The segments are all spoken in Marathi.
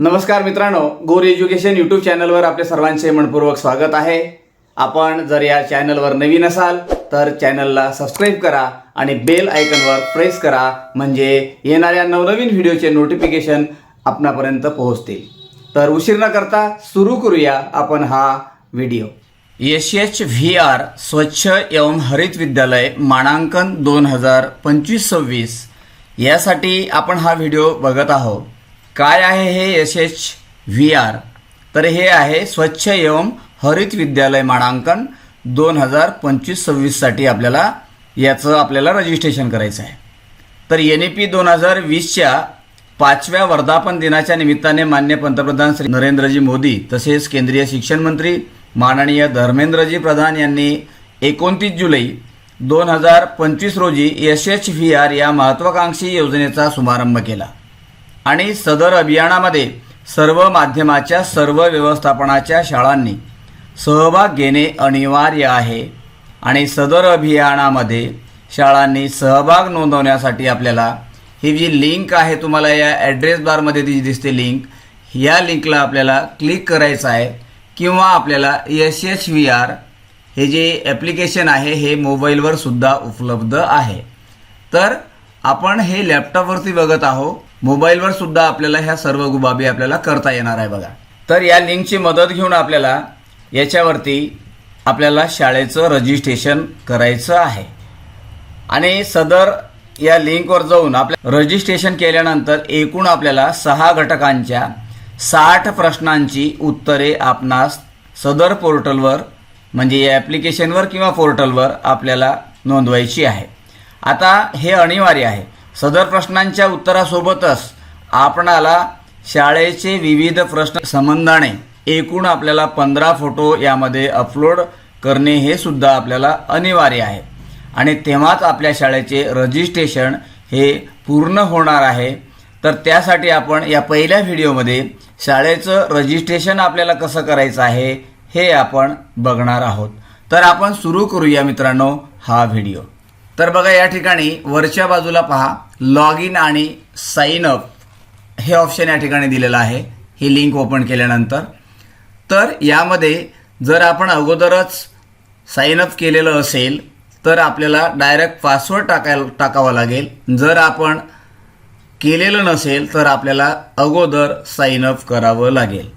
नमस्कार मित्रांनो गोर एज्युकेशन यूट्यूब चॅनलवर आपले सर्वांचे मनपूर्वक स्वागत आहे. आपण जर या चॅनलवर नवीन असाल तर चॅनलला सबस्क्राईब करा आणि बेल आयकनवर प्रेस करा म्हणजे येणाऱ्या नवनवीन व्हिडिओचे नोटिफिकेशन आपणापर्यंत पोहोचतील. तर उशीर न करता सुरू करूया आपण हा video S H V R स्वच्छ एवं हरित विद्यालय मानांकन दोन हजार पंचवीस सव्वीस. यासाठी आपण हा व्हिडिओ बघत आहोत. काय आहे हे एस एच व्ही आर तर हे आहे स्वच्छ एवं हरित विद्यालय मानांकन दोन हजार पंचवीस सव्वीससाठी आपल्याला याचं आपल्याला रजिस्ट्रेशन करायचं आहे. तर एन ई पी दोन हजार वीसच्या पाचव्या वर्धापन दिनाच्या निमित्ताने मान्य पंतप्रधान श्री नरेंद्रजी मोदी तसेच केंद्रीय शिक्षण मंत्री माननीय धर्मेंद्रजी प्रधान यांनी एकोणतीस जुलै दोन हजार पंचवीस रोजी एस एच व्ही आर या महत्त्वाकांक्षी योजनेचा शुभारंभ केला. आणि सदर अभियानामध्ये सर्व माध्यमाच्या सर्व व्यवस्थापनाच्या शाळांनी सहभाग घेणे अनिवार्य आहे. आणि सदर अभियानामध्ये शाळांनी सहभाग नोंदवण्यासाठी आपल्याला ही जी लिंक आहे तुम्हाला या ॲड्रेस बारमध्ये ती दिसते लिंक या लिंकला आपल्याला क्लिक करायचं आहे किंवा आपल्याला एस एच व्ही आर हे जे ॲप्लिकेशन आहे हे मोबाईलवर सुद्धा उपलब्ध आहे. तर आपण हे लॅपटॉपवरती बघत आहोत. मोबाईलवर सुद्धा आपल्याला ह्या सर्व बाबी आपल्याला करता येणार आहे बघा. तर या लिंकची मदत घेऊन आपल्याला याच्यावरती आपल्याला शाळेचं रजिस्ट्रेशन करायचं आहे. आणि सदर या लिंकवर जाऊन आपल्या रजिस्ट्रेशन केल्यानंतर एकूण आपल्याला सहा घटकांच्या साठ प्रश्नांची उत्तरे आपणास सदर पोर्टलवर म्हणजे या ॲप्लिकेशनवर किंवा पोर्टलवर आपल्याला नोंदवायची आहे. आता हे अनिवार्य आहे. सदर प्रश्नांच्या उत्तरासोबतच आपणाला शाळेचे विविध प्रश्न संबंधाने एकूण आपल्याला पंधरा फोटो यामध्ये अपलोड करणे हे सुद्धा आपल्याला अनिवार्य आहे. आणि तेव्हाच आपल्या शाळेचे रजिस्ट्रेशन हे पूर्ण होणार आहे. तर त्यासाठी आपण या पहिल्या व्हिडिओमध्ये शाळेचं रजिस्ट्रेशन आपल्याला कसं करायचं आहे हे आपण बघणार आहोत. तर आपण सुरू करूया मित्रांनो हा व्हिडिओ. तर बघा या ठिकाणी वरच्या बाजूला पहा लॉग इन आणि साइन अप हे ऑप्शन या ठिकाणी दिलेलं आहे. ही लिंक ओपन केल्यानंतर. तर यामध्ये जर आपण अगोदरच साइन अप केलेलं असेल तर आपल्याला डायरेक्ट पासवर्ड टाकायला टाकावा लागेल. जर आपण केलेलं नसेल तर आपल्याला अगोदर साइन अप करावं लागेल.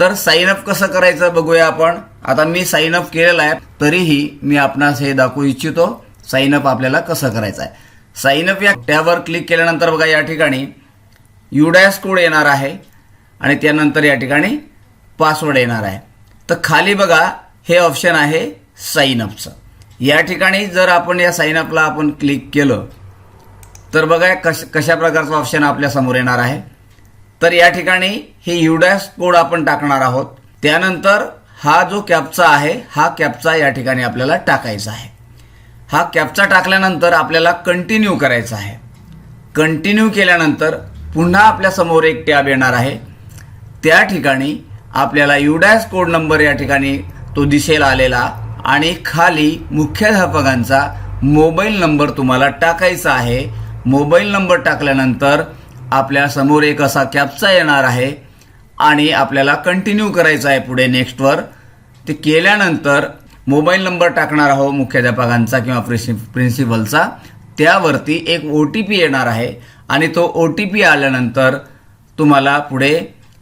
तर साइन अप कसं करायचं बघूया आपण. आता मी साइन अप केलेलं आहे तरीही मी आपणास हे दाखवू इच्छितो. साइन अप आपल्याला कसं करायचं आहे साइन अप या टॅबवर क्लिक केल्यानंतर बघा या ठिकाणी युडॅस कोड येणार आहे आणि त्यानंतर या ठिकाणी पासवर्ड येणार आहे. तर खाली बघा हे ऑप्शन आहे साइन अपचं या ठिकाणी जर आपण या साइन अपला आपण क्लिक केलं तर बघा कश कशा प्रकारचं ऑप्शन आपल्यासमोर येणार आहे. तर या ठिकाणी हे युडॅस कोड आपण टाकणार आहोत. त्यानंतर हा जो कॅपचा आहे हा कॅपचा या ठिकाणी आपल्याला टाकायचा आहे. हा कॅपचा टाकल्यानंतर आपल्याला कंटिन्यू करायचा आहे. कंटिन्यू केल्यानंतर पुन्हा आपल्यासमोर एक टॅब येणार आहे. त्या ठिकाणी आपल्याला युडॅस कोड नंबर या ठिकाणी तो दिसेल आलेला आणि खाली मुख्याध्यापकांचा मोबाईल नंबर तुम्हाला टाकायचा आहे. मोबाईल नंबर टाकल्यानंतर आपल्यासमोर एक असा कॅपचा येणार आहे आणि आपल्याला कंटिन्यू करायचा आहे पुढे नेक्स्टवर ते केल्यानंतर मोबाईल नंबर टाकणार आहोत मुख्याध्यापकांचा किंवा प्रिन्सि प्रिन्सिपलचा. त्यावरती एक ओ टी पी येणार आहे आणि तो ओ टी पी आल्यानंतर तुम्हाला पुढे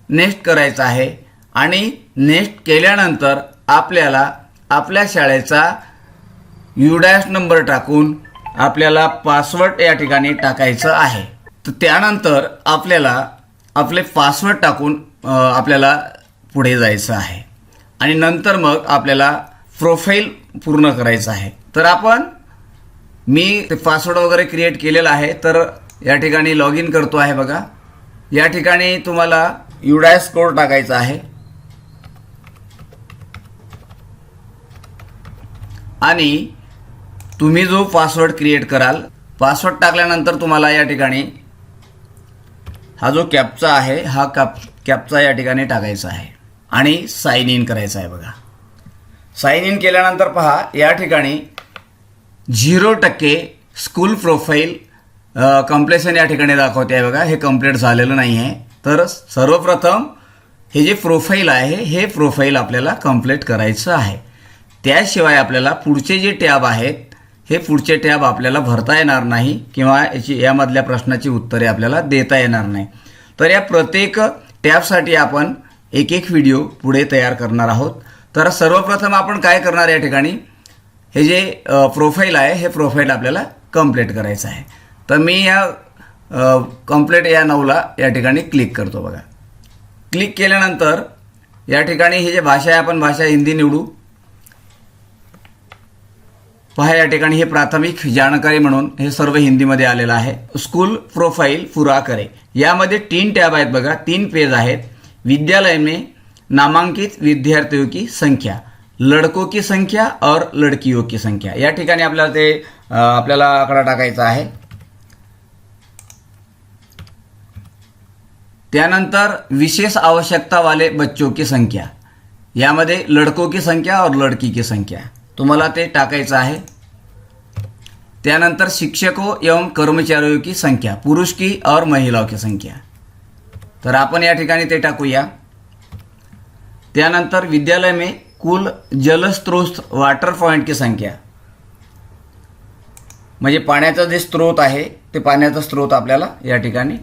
नेक्स्ट करायचा आहे आणि नेक्स्ट केल्यानंतर आपल्याला आपल्या शाळेचा युडॅश नंबर टाकून आपल्याला पासवर्ड या ठिकाणी टाकायचं आहे. तर त्यानंतर आपल्याला आपले पासवर्ड टाकून आपल्याला पुढे जायचं आहे. आणि नंतर मग आपल्याला प्रोफाईल पूर्ण करायचं आहे. तर आपण मी ते पासवर्ड वगैरे क्रिएट केलेला आहे. तर या ठिकाणी लॉग इन करतो आहे बघा. या ठिकाणी तुम्हाला युडायस कोड टाकायचा आहे. आणि तुम्ही जो पासवर्ड क्रिएट कराल पासवर्ड टाकल्यानंतर तुम्हाला या ठिकाणी हा जो कॅपचा आहे हा कॅप कॅपचा या ठिकाणी टाकायचा आहे. आणि साइन इन करायचा आहे बघा. साइन इन केल्यानंतर पहा या ठिकाणी झिरो टक्के स्कूल प्रोफाईल कम्प्लेशन या ठिकाणी दाखवते आहे बघा. हे कंप्लीट झालेलं नाही आहे तर सर्वप्रथम हे जे प्रोफाईल आहे हे प्रोफाईल आपल्याला कंप्लीट करायचं आहे. त्याशिवाय आपल्याला पुढचे जे टॅब आहेत हे पुढचे टॅब आपल्याला भरता येणार नाही किंवा याची यामधल्या प्रश्नाची उत्तरे आपल्याला देता येणार नाही. तर या प्रत्येक टॅबसाठी आपण एक एक व्हिडिओ पुढे तयार करणार आहोत. तर सर्वप्रथम आपण काय करणार या ठिकाणी? हे जे प्रोफाईल आहे हे प्रोफाईल आपल्याला कंप्लीट करायचं आहे. तर मी या कंप्लीट या नऊला या ठिकाणी क्लिक करतो बघा. क्लिक केल्यानंतर या ठिकाणी हे जे भाषा आहे आपण भाषा हिंदी निवडू. पहा या ठिकाणी हे प्राथमिक जाणकारी म्हणून हे सर्व हिंदीमध्ये आलेलं आहे. स्कूल प्रोफाईल पुरा करे. यामध्ये तीन टॅब आहेत बघा तीन पेज आहेत. विद्यालय में नामांकित विद्यार्थियों की संख्या लड़कों की संख्या और लड़कियों की संख्या. या ठिकाणी आपल्याला ते आपल्याला आकडा टाकायचा आहे. त्यानंतर विशेष आवश्यकता वाले बच्चों की संख्या. यामध्ये लड़कों की संख्या और लड़की की संख्या. तुम्हाला ते टाकायचं आहे. त्यानंतर शिक्षकों एवं कर्मचारियों की संख्या पुरुष की और महिलाओं की संख्या. तर आपण या ठिकाणी ते टाकूया. त्यानंतर विद्यालय में कुल जलस्त्रोत वाटर पॉइंट की संख्या. म्हणजे पाण्याचा जे स्रोत आहे ते पाण्याचा स्रोत आपल्याला या ठिकाणी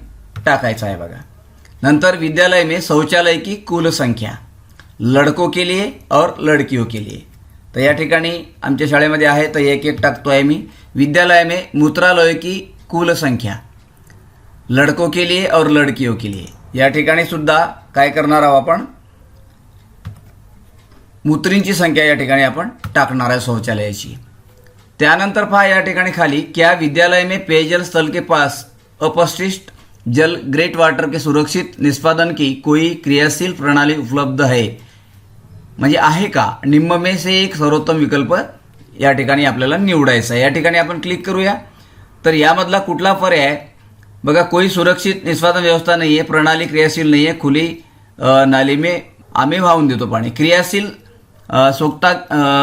टाकायचा आहे बघा. नंतर विद्यालय में शौचालय की कुल संख्या. लडको के लिए और लड़कियों के लिए. तर या ठिकाणी आमच्या शाळेमध्ये आहे तर एक एक टाकतो आहे मी. विद्यालय में मूत्रालय की कुल संख्या. लडको के लिए और लड़कियों के लिए. या ठिकाणी सुद्धा काय करणार आहोत आपण? मूत्रींची संख्या या ठिकाणी आपण टाकणार आहे शौचालयाची. त्यानंतर पहा या ठिकाणी खाली क्या विद्यालय में पेयजल स्थल के पास अपशिष्ट जल ग्रेट वाटर के सुरक्षित निष्पादन की कोई क्रियाशील प्रणाली उपलब्ध है? म्हणजे आहे का? निम्म में से एक सर्वोत्तम विकल्प या ठिकाणी आपल्याला निवडायचा आहे. या ठिकाणी आपण क्लिक करूया. तर यामधला कुठला पर्याय बघा कोई सुरक्षित निष्पादन व्यवस्था नाही आहे प्रणाली क्रियाशील नाही आहे खुली नालीमे नाली में आम्ही वाहून देतो पाणी. क्रियाशील सोक्ता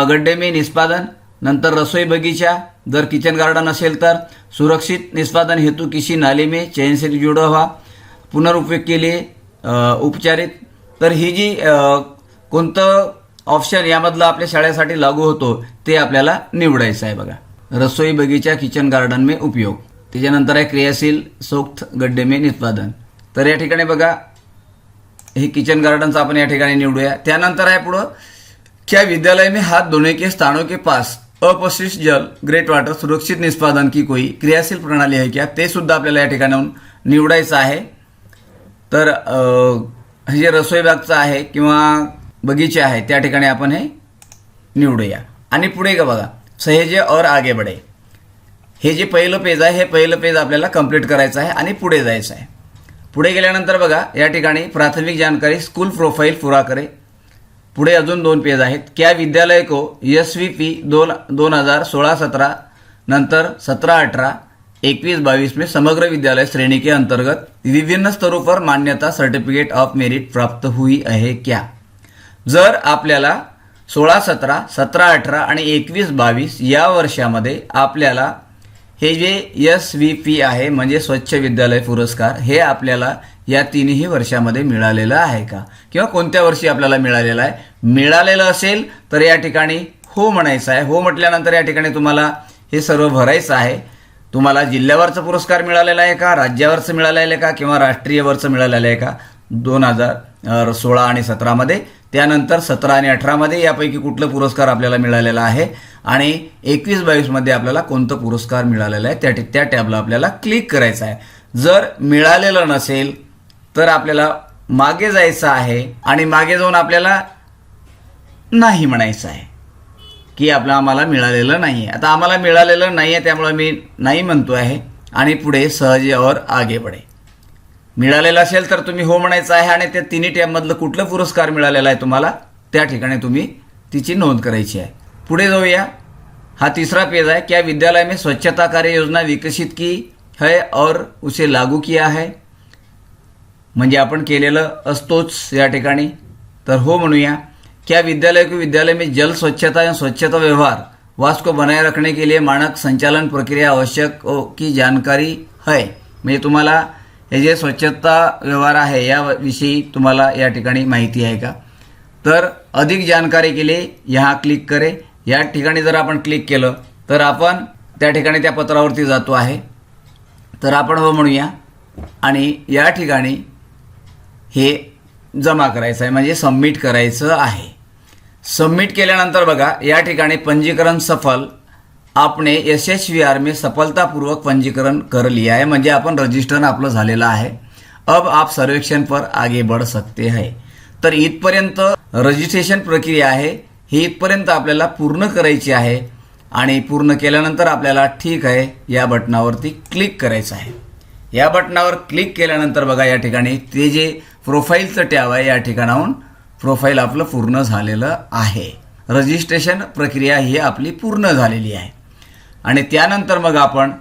गड्डे में निष्पादन नंतर रसोई बगीचा जर किचन गार्डन असेल तर सुरक्षित निष्पादन हेतु किसी नाले में चैन से जुड़ा हुआ पुनरुपयोग के लिए उपचारित तर ही जी कोणतं ऑप्शन यामधलं आपल्या शाळेसाठी लागू होतो ते आपल्याला निवडायचं आहे बघा. रसोई बगीचा किचन गार्डन में उपयोग. त्याच्यानंतर आहे क्रियाशील सोक्त गड्डे में निष्पादन. तर या ठिकाणी बघा हे किचन गार्डनचं आपण या ठिकाणी निवडूया. त्यानंतर आहे पुढं क्या विद्यालय में हाथ धोने के स्थानों के पास अपशिष्ट जल ग्रेट वाटर सुरक्षित निष्पादन की कोई क्रियाशील प्रणाली आहे क्या? ते सुद्धा आपल्याला या ठिकाणाहून निवडायचं आहे. तर हे जे रसोई बागचं आहे किंवा बगीचे आहे त्या ठिकाणी आपण हे निवडूया. आणि पुढे का बघा सहेजे और आगे बढे. हे जे पहिलं पेज आहे हे पहिलं पेज आपल्याला कंप्लीट करायचं आहे आणि पुढे जायचं आहे. पुढे गेल्यानंतर बघा या ठिकाणी प्राथमिक जानकारी स्कूल प्रोफाईल पुरा करे. पुढे अजून दोन पेज आहेत. क्या विद्यालय को एस व्ही पी दोन दोन हजार सोळा सतरा नंतर सतरा अठारह एकवीस बाईस में समग्र विद्यालय श्रेणी के अंतर्गत विभिन्न स्तरों पर मान्यता सर्टिफिकेट ऑफ मेरिट प्राप्त हुई आहे क्या? जर आपल्याला सोळा सतरा सतरा अठरा आणि एकवीस बावीस या वर्षामध्ये आपल्याला हे जे एस व्ही पी आहे म्हणजे स्वच्छ विद्यालय पुरस्कार हे आपल्याला या तिन्ही वर्षामध्ये मिळालेलं आहे का? किंवा कोणत्या वर्षी आपल्याला मिळालेलं आहे? मिळालेलं असेल तर या ठिकाणी हो म्हणायचं आहे. हो म्हटल्यानंतर या ठिकाणी तुम्हाला हे सर्व भरायचं आहे. तुम्हाला जिल्ह्यावरचा पुरस्कार मिळालेला आहे का? राज्यावरचं मिळालेलं आहे का? किंवा राष्ट्रीयवरचं मिळालेलं आहे का? दोन हजार सोळा आणि सतरामध्ये. त्यानंतर सतरा आणि अठरामध्ये यापैकी कुठलं पुरस्कार आपल्याला मिळालेला आहे? आणि एकवीस बावीसमध्ये आपल्याला कोणतं पुरस्कार मिळालेलं आहे? त्या त्या टॅबला आपल्याला क्लिक करायचं आहे. जर मिळालेलं नसेल तर आपल्याला मागे जायचं आहे आणि मागे जाऊन आपल्याला नाही म्हणायचं आहे. की आपलं आम्हाला मिळालेलं नाही आहे आता आम्हाला मिळालेलं नाही आहे त्यामुळे मी नाही म्हणतो आहे आणि पुढे सहज और आगे पडे मिळालेलं असेल तर तुम्ही हो म्हणायचं आहे आणि त्या तिन्ही टॅबमधलं कुठलं पुरस्कार मिळालेला आहे तुम्हाला त्या ठिकाणी तुम्ही तिची नोंद करायची आहे. पुढे जाऊया. हा तीसरा पेज है क्या विद्यालय में स्वच्छता कार्य योजना विकसित की है और उसे लागू किया है? म्हणजे आपण केलेलं असतोच या ठिकाणी. तर हो म्हणूया क्या विद्यालय की विद्यालय में जल स्वच्छता आणि स्वच्छता व्यवहार वास को बनाए रखने के लिए मानक संचालन प्रक्रिया आवश्यक की जानकारी है? म्हणजे तुम्हाला हे जे स्वच्छता व्यवहार आहे याविषयी तुम्हाला या ठिकाणी माहिती आहे का? तर अधिक जानकारी के लिए यहाँ क्लिक करे. या ठिकाणी जर आपण क्लिक केलं तर आपण त्या ठिकाणी त्या पत्रावरती जातो आहे. तर आपण हो म्हणूया आणि या ठिकाणी हे जमा म्हणजे करायचं आहे म्हणजे सबमिट करायचं आहे. सबमिट केल्यानंतर बघा या ठिकाणी पंजीकरण सफल आपने यशस्वी आर में सफलतापूर्वक पंजीकरण कर लिया है म्हणजे आपण रजिस्टर आपलं झालेलं आहे. अब आप सर्वेक्षण पर आगे बढ़ सकते हैं. तर इथपर्यंत रजिस्ट्रेशन प्रक्रिया आहे ही इथपर्यंत आपल्याला पूर्ण करायची आहे आणि पूर्ण केल्यानंतर आपल्याला ठीक आहे या बटनावरती क्लिक करायचं आहे. या बटनावर क्लिक केल्यानंतर बघा या ठिकाणी ते जे प्रोफाईलचं टॅब आहे या ठिकाणाहून प्रोफाईल आपलं पूर्ण झालेलं आहे. रजिस्ट्रेशन प्रक्रिया ही आपली पूर्ण झालेली आहे. आणि त्यानंतर मग आपण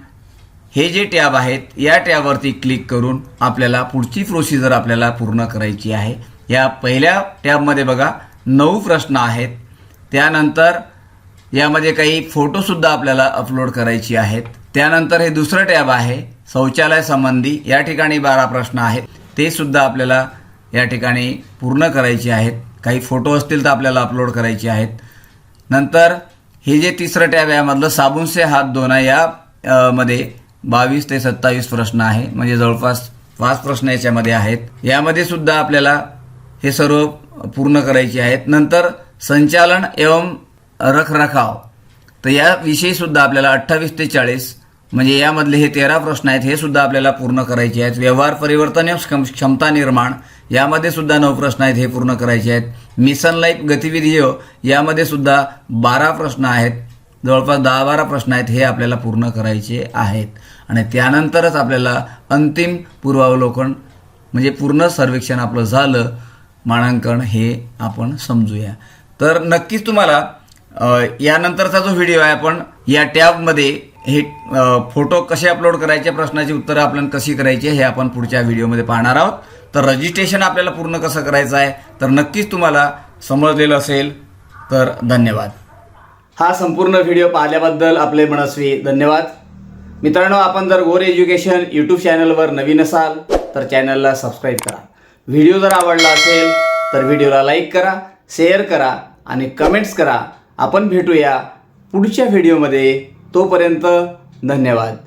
हे जे टॅब आहेत या टॅबवरती क्लिक करून आपल्याला पुढची प्रोसिजर आपल्याला पूर्ण करायची आहे. या पहिल्या टॅबमध्ये बघा नऊ प्रश्न आहेत. त्यानंतर यामध्ये काही फोटोसुद्धा आपल्याला अपलोड करायची आहेत. त्यानंतर हे दुसरं टॅब आहे. शौचालय संबंधी या ठिकाणी बारा प्रश्न आहेत. ते सुद्धा आपल्याला या ठिकाणी पूर्ण करायचे आहेत. काही फोटो असतील तर आपल्याला अपलोड करायचे आहेत. नंतर हे जे तिसरं टॅब आहे यामधलं साबुणसे हात धुणं या मध्ये बावीस ते सत्तावीस प्रश्न आहे. म्हणजे जवळपास पाच प्रश्न याच्यामध्ये आहेत. यामध्ये सुद्धा आपल्याला हे सर्व पूर्ण करायचे आहेत. नंतर संचालन एवं रखरखाव. तर याविषयी सुद्धा आपल्याला अठ्ठावीस ते चाळीस म्हणजे यामधले हे तेरा प्रश्न आहेत हे सुद्धा आपल्याला पूर्ण करायचे आहेत. व्यवहार परिवर्तन क्षम- क्षमता निर्माण यामध्ये सुद्धा नऊ प्रश्न आहेत हे पूर्ण करायचे आहेत. मिशन लाईफ गतिविधी हो यामध्ये सुद्धा बारा प्रश्न आहेत. जवळपास दहा बारा प्रश्न आहेत हे आपल्याला पूर्ण करायचे आहेत. आणि त्यानंतरच आपल्याला अंतिम पूर्वावलोकन म्हणजे पूर्ण सर्वेक्षण आपलं झालं मानांकन हे आपण समजूया. तर नक्कीच तुम्हाला यानंतरचा जो व्हिडिओ आहे आपण या टॅबमध्ये हे फोटो कसे अपलोड करायचे प्रश्नाची उत्तरं आपण कशी करायची हे आपण पुढच्या व्हिडिओमध्ये पाहणार आहोत. तर रजिस्ट्रेशन आपल्याला पूर्ण कसं करायचं आहे तर नक्कीच तुम्हाला समजलेलं असेल. तर धन्यवाद. हा संपूर्ण व्हिडिओ पाहिल्याबद्दल आपले मनस्वी धन्यवाद. मित्रांनो आपण जर गोर एज्युकेशन यूट्यूब चॅनलवर नवीन असाल तर चॅनलला सबस्क्राईब करा. व्हिडिओ जर आवडला असेल तर व्हिडिओला लाईक करा शेअर करा आणि कमेंट्स करा. आपण भेटूया पुढच्या व्हिडिओमध्ये. तोपर्यंत धन्यवाद.